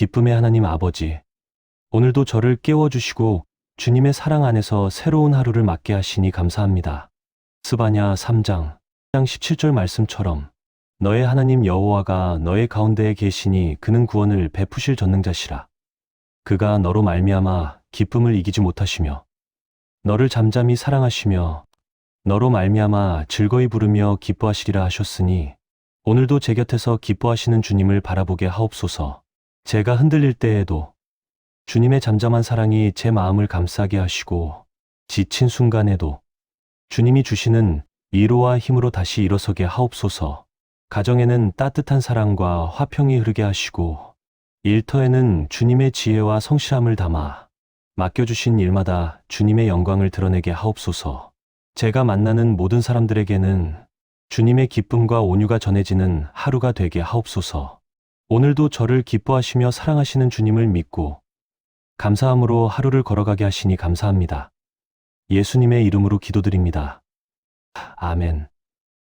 기쁨의 하나님 아버지, 오늘도 저를 깨워주시고 주님의 사랑 안에서 새로운 하루를 맞게 하시니 감사합니다. 스바냐 3장 1장 17절 말씀처럼 너의 하나님 여호와가 너의 가운데에 계시니 그는 구원을 베푸실 전능자시라. 그가 너로 말미암아 기쁨을 이기지 못하시며 너를 잠잠히 사랑하시며 너로 말미암아 즐거이 부르며 기뻐하시리라 하셨으니 오늘도 제 곁에서 기뻐하시는 주님을 바라보게 하옵소서. 제가 흔들릴 때에도 주님의 잠잠한 사랑이 제 마음을 감싸게 하시고 지친 순간에도 주님이 주시는 위로와 힘으로 다시 일어서게 하옵소서. 가정에는 따뜻한 사랑과 화평이 흐르게 하시고 일터에는 주님의 지혜와 성실함을 담아 맡겨주신 일마다 주님의 영광을 드러내게 하옵소서. 제가 만나는 모든 사람들에게는 주님의 기쁨과 온유가 전해지는 하루가 되게 하옵소서. 오늘도 저를 기뻐하시며 사랑하시는 주님을 믿고 감사함으로 하루를 걸어가게 하시니 감사합니다. 예수님의 이름으로 기도드립니다. 아멘.